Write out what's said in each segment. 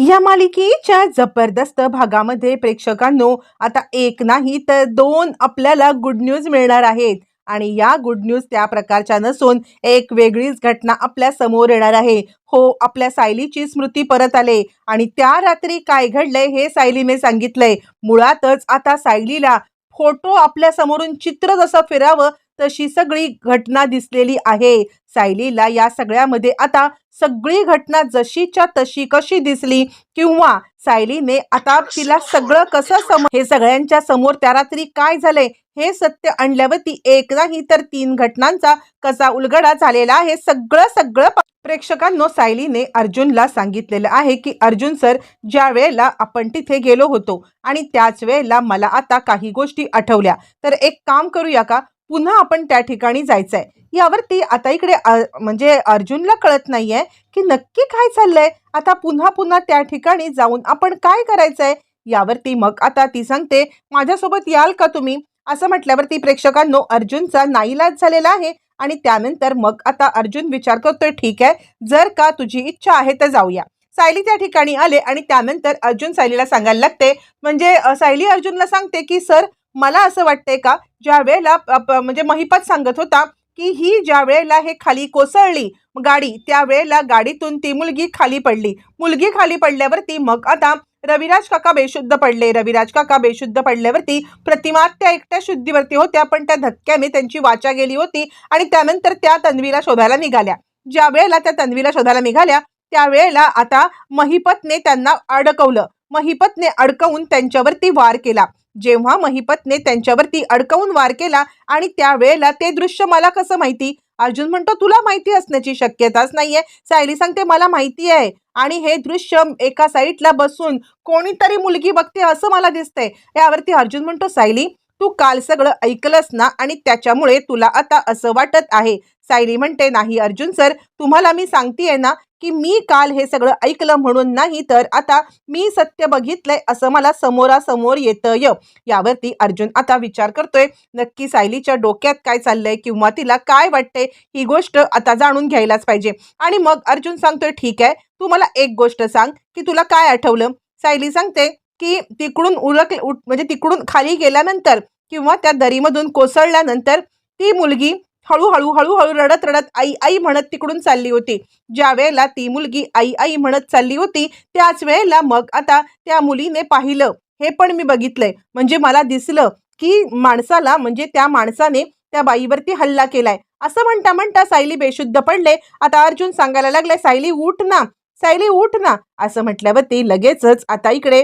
या मालिकेच्या जबरदस्त भागामध्ये प्रेक्षकांनो आता एक नाही तर दोन आपल्याला गुड न्यूज मिळणार आहेत. आणि या गुड न्यूज त्या प्रकारच्या नसून एक वेगळीच घटना आपल्यासमोर येणार आहे. हो आपल्या सायलीची स्मृती परत आले. आणि त्या रात्री काय घडलंय हे सायलीने सांगितलंय. मुळातच आता सायलीला फोटो आपल्या समोरून चित्र जसं फिरावं तशी सगळी घटना दिसलेली आहे. सायलीला या सगळ्यामध्ये आता सगळी घटना जशीच्या तशी कशी दिसली किंवा सायलीने आता तिला सगळं कसं सम हे सगळ्यांच्या समोर त्या रात्री काय झालंय हे सत्य आणल्यावर ती एक नाही तर तीन घटनांचा कसा उलगडा झालेला आहे सगळं सगळं प्रेक्षकांनो सायलीने अर्जुनला सांगितलेलं आहे की अर्जुन सर ज्या वेळेला आपण तिथे गेलो होतो आणि त्याच वेळेला मला आता काही गोष्टी आठवल्या. तर एक काम करूया का? पुन्हा आपण त्या ठिकाणी जायचंय. यावरती आता इकडे म्हणजे अर्जुनला कळत नाहीये की नक्की काय चाललंय. आता पुन्हा पुन्हा त्या ठिकाणी जाऊन आपण काय करायचंय? यावरती मग आता ती सांगते माझ्यासोबत याल का तुम्ही? असं म्हटल्यावरती प्रेक्षकांनो अर्जुनचा नाईलाज झालेला आहे आणि त्यानंतर मग आता अर्जुन विचार करतोय ठीक आहे जर का तुझी इच्छा आहे तर जाऊया. सायली त्या ठिकाणी आले आणि त्यानंतर अर्जुन सायलीला सांगायला लागते. म्हणजे सायली अर्जुनला सांगते की सर मला असं वाटतंय का ज्या वेळेला प- म्हणजे महिपत सांगत होता की ही ज्या वेळेला हे खाली कोसळली गाडी त्या वेळेला गाडीतून ती मुलगी खाली पडली. मुलगी खाली पडल्यावरती मग आता रविराज काका बेशुद्ध पडले. रविराज काका बेशुद्ध पडल्यावरती प्रतिमा त्या एकट्या शुद्धीवरती होत्या पण त्या धक्क्याने त्यांची वाचा गेली होती आणि त्यानंतर त्या तन्वीला शोधायला निघाल्या. ज्या वेळेला त्या तन्वीला शोधायला निघाल्या त्यावेळेला आता महिपतने त्यांना अडकवलं. महिपतने अडकवून त्यांच्यावरती वार केला. जेव्हा महिपतने त्यांच्यावरती अडकवून वार केला आणि त्यावेळेला ते दृश्य मला कसं माहिती? अर्जुन म्हणतो तुला माहिती असण्याची शक्यताच नाहीये. सायली सांगते मला माहिती आहे. आणि हे दृश्य एका साईडला बसून कोणीतरी मुलगी बघते असं मला दिसतंय. यावरती अर्जुन म्हणतो सायली तू काल सगळं ऐकलंस ना आणि त्याच्यामुळे तुला आता असं वाटत आहे. सायली म्हणते नाही अर्जुन सर तुम्हाला मी सांगतेय ना की मी काल हे सगळं ऐकलं म्हणून नाही तर आता मी सत्य बघितलंय असं मला समोरासमोर येतंय. यावरती अर्जुन आता विचार करतोय नक्की सायलीच्या डोक्यात काय चाललंय किंवा तिला काय वाटतंय ही गोष्ट आता जाणून घ्यायलाच पाहिजे. आणि मग अर्जुन सांगतोय ठीक आहे तू मला एक गोष्ट सांग की तुला काय आठवलं? सायली सांगते की तिकडून उलक उठ- म्हणजे तिकडून खाली गेल्यानंतर किंवा त्या दरीमधून कोसळल्यानंतर ती मुलगी हळूहळू हळूहळू रडत रडत आई आई म्हणत तिकडून चालली होती. ज्या वेळेला ती मुलगी आई आई म्हणत चालली होती त्याच वेळेला मग आता त्या मुलीने पाहिलं. हे पण मी बघितलंय. म्हणजे मला दिसलं की माणसाला म्हणजे त्या माणसाने त्या बाईवरती हल्ला केलाय. असं म्हणता म्हणता सायली बेशुद्ध पडले. आता अर्जुन सांगायला लागलाय सायली उठ ना. सायली उठ ना. असं म्हटल्यावरती लगेचच आता इकडे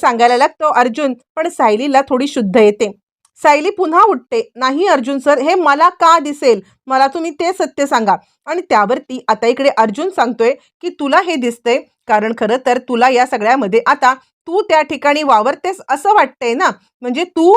सांगायला लागतो अर्जुन. पण सायलीला थोडी शुद्ध येते. सायली पुन्हा उठते. नाही अर्जुन सर हे मला का दिसेल? मला तुम्ही ते सत्य सांगा. आणि त्यावरती आता इकडे अर्जुन सांगतोय की तुला हे दिसतंय. कारण खरं तर तुला या सगळ्यामध्ये आता तू त्या ठिकाणी वावरतेस असं वाटतंय ना? म्हणजे तू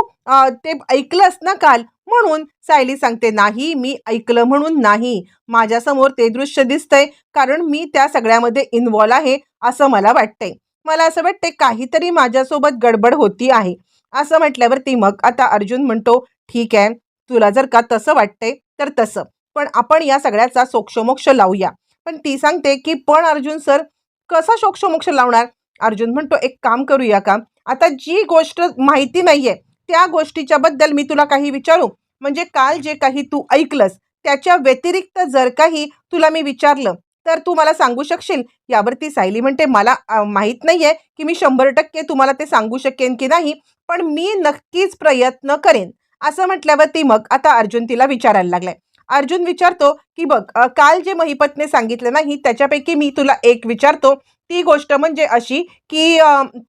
ते ऐकलंस ना काल? म्हणून सायली सांगते नाही मी ऐकलं म्हणून नाही. माझ्यासमोर ते दृश्य दिसतंय. कारण मी त्या सगळ्यामध्ये इन्व्हॉल्व आहे असं मला वाटतंय. मला असं वाटतंय काहीतरी माझ्यासोबत गडबड होती आहे. असं म्हटल्यावरती मग आता अर्जुन म्हणतो ठीक आहे तुला जर का तसं वाटतंय तर तसं. पण आपण या सगळ्याचा सोक्षमोक्ष लावूया. पण ती सांगते की पण अर्जुन सर कसा सोक्षमोक्ष लावणार? अर्जुन म्हणतो एक काम करूया का? आता जी गोष्ट माहिती नाहीये त्या गोष्टीच्या बद्दल मी तुला काही विचारू. म्हणजे काल जे काही तू ऐकलंस त्याच्या व्यतिरिक्त जर काही तुला मी विचारलं तर तू मला सांगू शकशील? यावरती सायली म्हणते मला माहीत नाही आहे की मी शंभर टक्के तुम्हाला ते सांगू शकेन की नाही पण मी नक्कीच प्रयत्न करेन. असं म्हटल्यावरती मग आता अर्जुन तिला विचारायला लागलाय. अर्जुन विचारतो की बघ काल जे महिपतने सांगितलं नाही त्याच्यापैकी मी तुला एक विचारतो. ती गोष्ट म्हणजे अशी की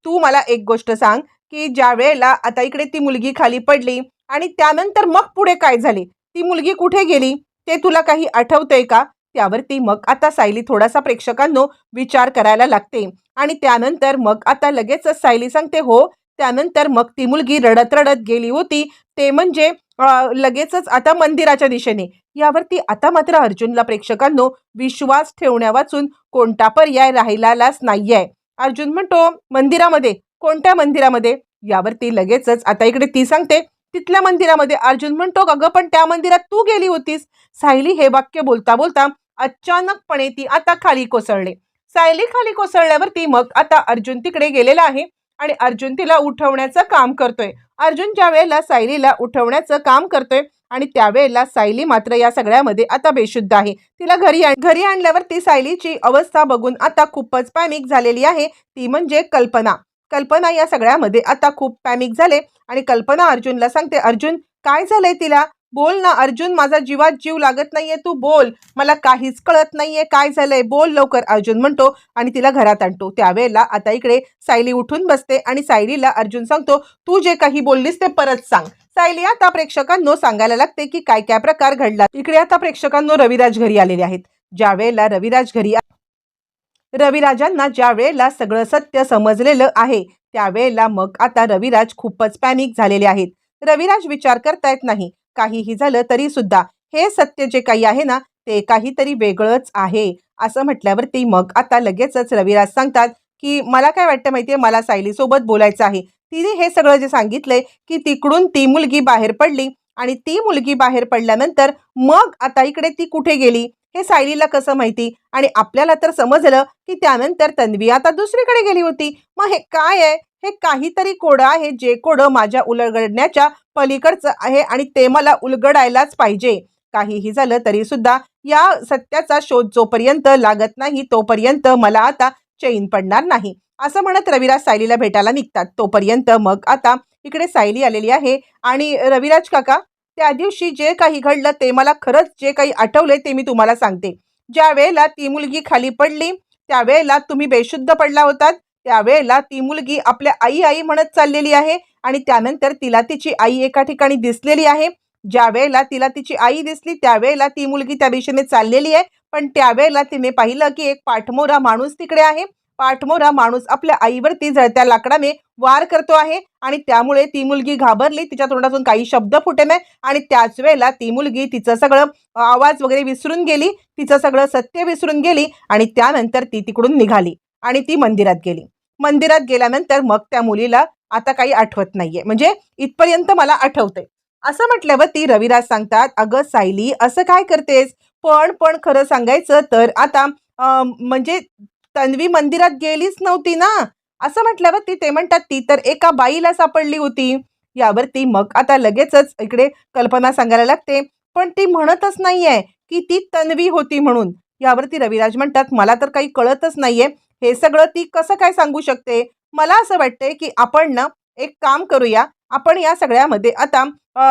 तू मला एक गोष्ट सांग की ज्या वेळेला आता इकडे ती मुलगी खाली पडली आणि त्यानंतर मग पुढे काय झाले? ती मुलगी कुठे गेली? ते तुला काही आठवतंय का? त्यावरती मग आता सायली थोडासा प्रेक्षकांनो विचार करायला लागते. आणि त्यानंतर मग आता लगेचच सायली सांगते हो त्यानंतर मग ती मुलगी रडत रडत गेली होती. ते म्हणजे लगेचच आता मंदिराच्या दिशेने. यावरती आता मात्र अर्जुनला प्रेक्षकांनो विश्वास ठेवण्या वाचून कोणता पर्याय राहिलाच नाहीये. अर्जुन म्हणतो मंदिरामध्ये कोणत्या मंदिरामध्ये? यावरती लगेचच आता इकडे ती सांगते तिथल्या मंदिरामध्ये. अर्जुन म्हणतो अगं पण त्या मंदिरात तू गेली होतीस. सायली हे वाक्य बोलता बोलता अचानकपणे ती आता खाली कोसळले. सायली खाली कोसळल्यावरती मग आता अर्जुन तिकडे गेलेला आहे आणि अर्जुन तिला उठवण्याचं काम करतोय. अर्जुन ज्या वेळेला सायलीला उठवण्याचं काम करतोय आणि त्यावेळेला सायली मात्र या सगळ्यामध्ये आता बेशुद्ध आहे. तिला घरी आण- घरी आणल्यावरती सायलीची अवस्था बघून आता खूपच पॅनिक झालेली आहे. ती म्हणजे कल्पना. कल्पना या सगळ्यामध्ये आता खूप पॅनिक झाले आणि कल्पना अर्जुनला सांगते अर्जुन काय झालंय तिला? बोल ना अर्जुन माझा जीवात जीव लागत नाहीये तू बोल. मला काहीच कळत नाहीये काय झालंय? बोल लवकर अर्जुन म्हणतो आणि तिला घरात आणतो. त्यावेळेला आता इकडे सायली उठून बसते आणि सायलीला अर्जुन सांगतो तू जे काही बोललीस ते परत सांग. सायली आता प्रेक्षकांनो सांगायला लागते की काय काय प्रकार घडला. इकडे आता प्रेक्षकांनो रविराज घरी आलेले आहेत. ज्या वेळेला रविराज घरी आ- रविराजांना ज्या वेळेला सगळं सत्य समजलेलं आहे त्यावेळेला मग आता रविराज खूपच पॅनिक झालेले आहेत. रविराज विचार करतायत नाही. काहीही झालं तरी सुद्धा हे सत्य जे काही आहे ना ते काहीतरी वेगळंच आहे. असं म्हटल्यावरती मग आता लगेचच रविराज सांगतात की मला काय वाटतं माहितीये मला सायलीसोबत बोलायचं आहे. तिने हे सगळं जे सांगितलंय की तिकडून ती मुलगी बाहेर पडली आणि ती मुलगी बाहेर पडल्यानंतर मग आता इकडे ती कुठे गेली? हे सायलीला कसं माहिती? आणि आपल्याला तर समजलं की त्यानंतर तन्वी आता दुसरीकडे गेली होती. मग हे काय आहे? हे काहीतरी कोडं आहे जे कोडं माझ्या उलगडण्याच्या पलीकडचं आहे आणि ते मला उलगडायलाच पाहिजे. काहीही झालं तरी सुद्धा या सत्याचा शोध जोपर्यंत लागत नाही तोपर्यंत मला आता चैन पडणार नाही. असं म्हणत रविराज सायलीला भेटायला निघतात. तोपर्यंत मग आता इकडे सायली आलेली आहे आणि रविराज काका त्या दिवशी जे काही घडलं ते मला खरंच जे काही आठवले ते मी तुम्हाला सांगते. ज्या वेळेला ती मुलगी खाली पडली त्यावेळेला तुम्ही बेशुद्ध पडला होतात त्यावेळेला ती मुलगी आपल्या आई आई म्हणत चाललेली आहे आणि त्यानंतर तिला तिची आई एका ठिकाणी दिसलेली आहे. ज्या वेळेला तिला तिची आई दिसली त्यावेळेला ती मुलगी त्या दिशेने चाललेली आहे. पण त्यावेळेला तिने पाहिलं की एक पाठमोरा माणूस तिकडे आहे. पाठमोरा माणूस आपल्या आईवरती जळत्या लाकडाने वार करतो आहे आणि त्यामुळे ती मुलगी घाबरली तिच्या तोंडातून काही शब्द फुटे नाही आणि त्याच वेळेला ती मुलगी तिचं सगळं आवाज वगैरे विसरून गेली. तिचं सगळं सत्य विसरून गेली आणि त्यानंतर ती तिकडून निघाली आणि ती मंदिरात गेली. मंदिरात गेल्यानंतर मग त्या मुलीला आता काही आठवत नाहीये. म्हणजे इथपर्यंत मला आठवतंय. असं म्हटल्यावर ती रविराज सांगतात अगं सायली असं काय करतेस? पण पण खरं सांगायचं तर आता म्हणजे तन्वी मंदिरात गेलीच नव्हती ना? असं म्हटल्यावर ती ते म्हणतात ती तर एका बाईला सापडली होती. यावरती मग आता लगेचच इकडे कल्पना सांगायला लागते. पण ती म्हणतच नाहीये की ती तन्वी होती म्हणून. यावरती रविराज म्हणतात मला तर काही कळतच नाहीये. हे सगळं ती कसं काय सांगू शकते? मला असं वाटतंय की आपण ना एक काम करूया. आपण या सगळ्यामध्ये आता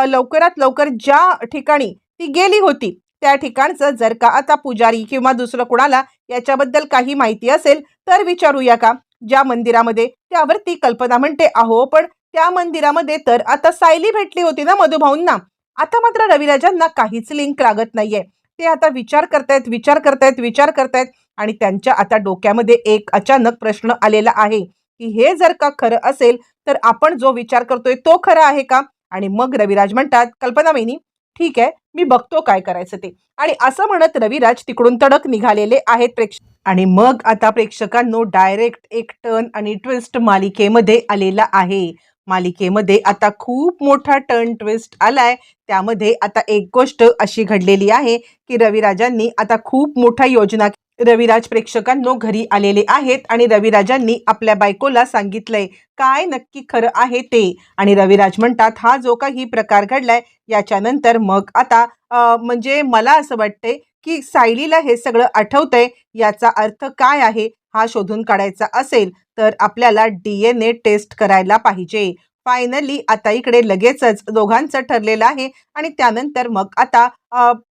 लवकरात लवकर ज्या ठिकाणी ती गेली होती त्या ठिकाणचं जर का आता पुजारी किंवा दुसरं कुणाला याच्याबद्दल काही माहिती असेल तर विचारूया का? ज्या मंदिरामध्ये त्यावर ती कल्पना म्हणते अहो पण त्या मंदिरामध्ये तर आता सायली भेटली होती ना मधुभाऊंना. आता मात्र रविराजांना काहीच लिंक लागत नाहीये. ते आता विचार करतायत विचार करतायत विचार करतायत आणि त्यांच्या आता डोक्यामध्ये एक अचानक प्रश्न आलेला आहे की हे जर का खरं असेल तर आपण जो विचार करतोय तो खरा आहे का? आणि मग रविराज म्हणतात कल्पना वहिनी ठीक आहे मी बघतो काय करायचं ते. आणि असं म्हणत रविराज तिकडून तडक निघालेले आहेत प्रेक्षक आणि मग आता प्रेक्षकांनो डायरेक्ट एक टर्न आणि ट्विस्ट मालिकेमध्ये आलेला आहे. मालिकेमध्ये आता खूप मोठा टर्न ट्विस्ट आलाय. त्यामध्ये आता एक गोष्ट अशी घडलेली आहे की रविराजांनी आता खूप मोठा योजना रविराज प्रेक्षकांनो घरी आलेले आहेत आणि रविराजांनी आपल्या बायकोला सांगितलंय काय नक्की खरं आहे ते? आणि रविराज म्हणतात हा जो काही प्रकार घडलाय याच्यानंतर मग आता म्हणजे मला असं वाटतंय की सायलीला हे सगळं आठवतंय याचा अर्थ काय आहे? हा शोधून काढायचा असेल तर आपल्याला डी एन ए टेस्ट करायला पाहिजे. फायनली आता इकडे लगेचच दोघांचं ठरलेलं आहे. आणि त्यानंतर मग आता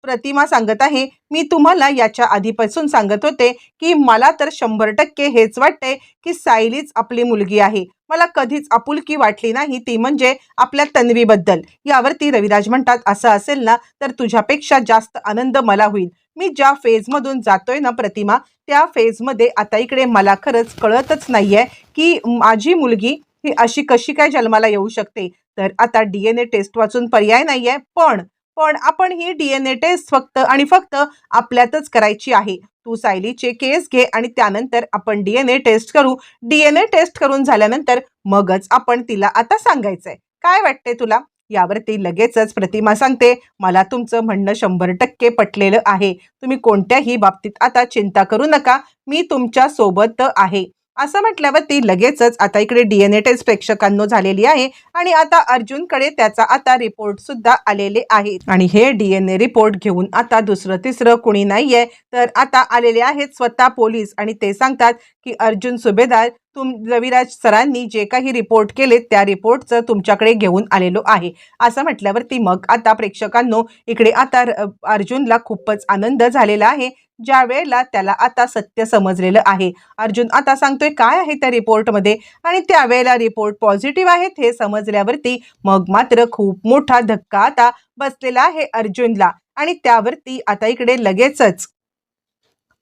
प्रतिमा सांगत आहे मी तुम्हाला याच्या आधीपासून सांगत होते की मला तर शंभर टक्के हेच वाटते की सायलीच आपली मुलगी आहे. मला कधीच आपुलकी वाटली नाही ती म्हणजे आपल्या तन्वीबद्दल. यावरती रविराज म्हणतात असं असेल ना तर तुझ्यापेक्षा जास्त आनंद मला होईल. मी ज्या फेजमधून जातोय ना प्रतिमा त्या फेजमध्ये आता इकडे मला खरंच कळतच नाहीये की माझी मुलगी ही अशी कशी काय जन्माला येऊ शकते? तर आता डी एन ए टेस्ट वाचून पर्याय नाहीये. पण पण आपण ही डी एन ए टेस्ट फक्त आणि फक्त आपल्यातच करायची आहे. तू सायलीचे केस घे आणि त्यानंतर आपण डी एन ए टेस्ट करू. डी एन ए टेस्ट करून झाल्यानंतर मगच आपण तिला आता सांगायचंय. काय वाटते तुला? यावरती लगेचच प्रतिमा सांगते. मला तुमचं म्हणणं शंभर टक्के पटलेलं आहे. तुम्ही कोणत्याही बाबतीत आता चिंता करू नका. मी तुमच्यासोबत आहे. असं म्हटल्यावर ती लगेचच आता इकडे डी एन ए टेस्ट प्रेक्षकांनो झालेली आहे आणि आता अर्जुनकडे त्याचा आता रिपोर्ट सुद्धा आलेले आहेत. आणि हे डी एन ए रिपोर्ट घेऊन आता दुसरं तिसरं कुणी नाहीये. तर आता आलेले आहेत स्वतः पोलीस आणि ते सांगतात की अर्जुन सुभेदार तुम रविराज सरांनी जे काही रिपोर्ट केले त्या रिपोर्टचं तुमच्याकडे घेऊन आलेलो आहे. असं म्हटल्यावरती मग आता प्रेक्षकांनो इकडे आता र- अर्जुनला खूपच आनंद झालेला आहे. ज्या वेळेला त्याला आता सत्य समजलेलं आहे. अर्जुन आता सांगतोय काय आहे त्या रिपोर्टमध्ये आणि त्यावेळेला रिपोर्ट पॉझिटिव्ह आहेत हे समजल्यावरती मग मात्र खूप मोठा धक्का आता बसलेला आहे अर्जुनला. आणि त्यावरती आता इकडे लगेचच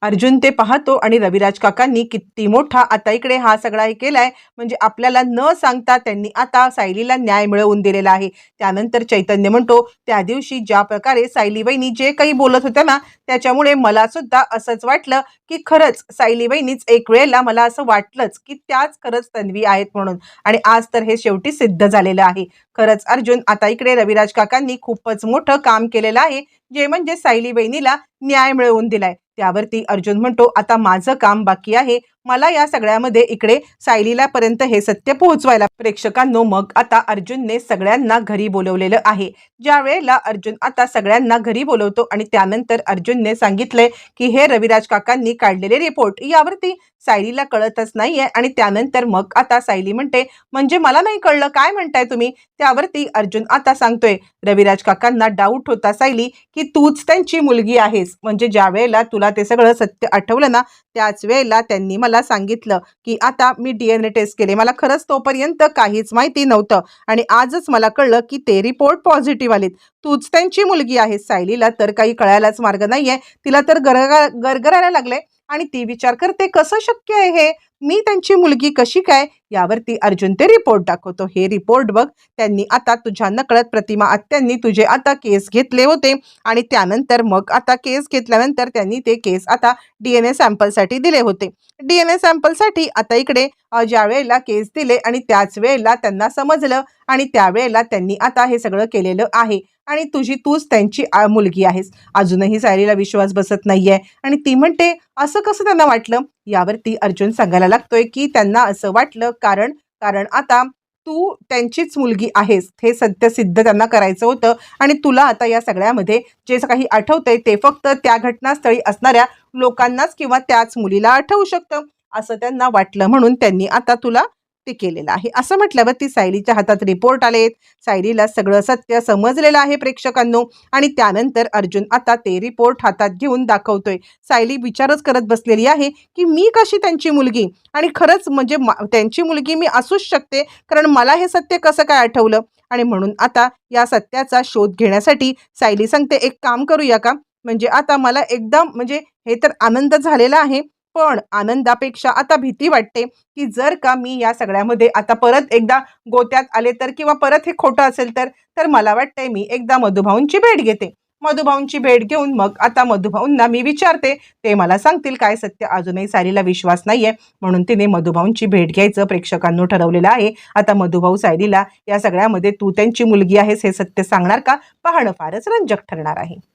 अर्जुन ते पाहतो आणि रविराज काकांनी किती मोठा आता इकडे हा सगळा हे केलाय. म्हणजे आपल्याला न सांगता त्यांनी आता सायलीला न्याय मिळवून दिलेला आहे. त्यानंतर चैतन्य म्हणतो त्या दिवशी ज्या प्रकारे सायली जे काही बोलत होत्या ना त्याच्यामुळे मला सुद्धा असंच वाटलं की खरंच सायली वहिनीच एक वेळेला मला असं वाटलंच की त्याच खरंच तन्वी आहेत म्हणून. आणि आज तर हे शेवटी सिद्ध झालेलं आहे. खरंच अर्जुन आता इकडे रविराज काकांनी खूपच मोठं काम केलेलं आहे जे म्हणजे सायली बहिणीला न्याय मिळवून दिलाय. त्यावरती अर्जुन म्हणतो आता माझं काम बाकी आहे. मला या सगळ्यामध्ये इकडे सायलीला पर्यंत हे सत्य पोहोचवायला प्रेक्षकांनो मग आता अर्जुनने सगळ्यांना घरी बोलवलेलं आहे. ज्या वेळेला अर्जुन आता सगळ्यांना घरी बोलवतो आणि त्यानंतर अर्जुनने सांगितलंय की हे रविराज काकांनी काढलेले रिपोर्ट यावरती सायलीला कळतच नाहीये आणि त्यानंतर मग आता सायली म्हणते म्हणजे मला नाही कळलं. काय म्हणताय तुम्ही? त्यावरती अर्जुन आता सांगतोय रविराज काकांना डाऊट होता सायली की तूच त्यांची मुलगी आहेस. म्हणजे ज्या वेळेला तुला ते सगळं सत्य आठवलं ना त्याच वेळेला त्यांनी मला सांगितलं की आता मी डी एन ए टेस्ट केले. मला खरंच तोपर्यंत काहीच माहिती नव्हतं आणि आजच मला कळलं की ते रिपोर्ट पॉझिटिव्ह आलेत. तूच त्यांची मुलगी आहेस सायलीला तर काही कळायलाच मार्ग नाहीये. तिला तर गरगा गरगरायला लागले आणि ती विचार करते कसं शक्य आहे हे? मी त्यांची मुलगी कशी काय? यावरती अर्जुन ते रिपोर्ट दाखवतो. हे रिपोर्ट बघ त्यांनी आता तुझ्या नकळत प्रतिमा आत्यांनी तुझे आता केस घेतले होते आणि त्यानंतर मग आता केस घेतल्यानंतर त्यांनी ते केस आता डी एन ए सॅम्पलसाठी दिले होते. डी एन ए सॅम्पलसाठी आता इकडे ज्या वेळेला केस दिले आणि त्याच वेळेला त्यांना समजलं आणि त्यावेळेला त्यांनी आता हे सगळं केलेलं आहे. आणि तुझी तूच त्यांची मुलगी आहेस. अजूनही सायलीला विश्वास बसत नाहीये. आणि ती म्हणते असं कसं त्यांना वाटलं? यावरती अर्जुन सांगायला लागतोय की त्यांना असं वाटलं कारण कारण आता तू त्यांचीच मुलगी आहेस. हे सत्य सिद्ध त्यांना करायचं होतं. आणि तुला आता या सगळ्यामध्ये जे काही आठवतंय ते फक्त त्या घटनास्थळी असणाऱ्या लोकांनाच किंवा त्याच मुलीला आठवू शकतं. असं त्यांना वाटलं म्हणून त्यांनी आता तुला ते केलेलं आहे. असं म्हटल्यावर ती सायलीच्या हातात रिपोर्ट आलेत. सायलीला सगळं सत्य समजलेलं आहे प्रेक्षकांनो. आणि त्यानंतर अर्जुन आता ते रिपोर्ट हातात घेऊन दाखवतोय. सायली विचारच करत बसलेली आहे की मी कशी त्यांची मुलगी? आणि खरंच म्हणजे मा- त्यांची मुलगी मी असूच शकते? कारण मला हे सत्य कसं काय आठवलं? आणि म्हणून आता या सत्याचा शोध घेण्यासाठी सायली सांगते एक काम करूया का? म्हणजे आता मला एकदम म्हणजे हे तर आनंद झालेला आहे. पण आनंदापेक्षा आता भीती वाटते की जर का मी या सगळ्यामध्ये आता परत एकदा गोत्यात आले तर किंवा परत हे खोटं असेल तर तर मला वाटतंय मी एकदा मधुभाऊंची भेट घेते. मधुभाऊंची भेट घेऊन मग आता मधुभाऊंना मी विचारते ते मला सांगतील काय सत्य? अजूनही सायलीला विश्वास नाहीये. म्हणून तिने मधुभाऊंची भेट घ्यायचं प्रेक्षकांनो ठरवलेलं आहे. आता मधुभाऊ सायलीला या सगळ्यामध्ये तू त्यांची मुलगी आहेस हे सत्य सांगणार का? पाहणं फारच रंजक ठरणार आहे.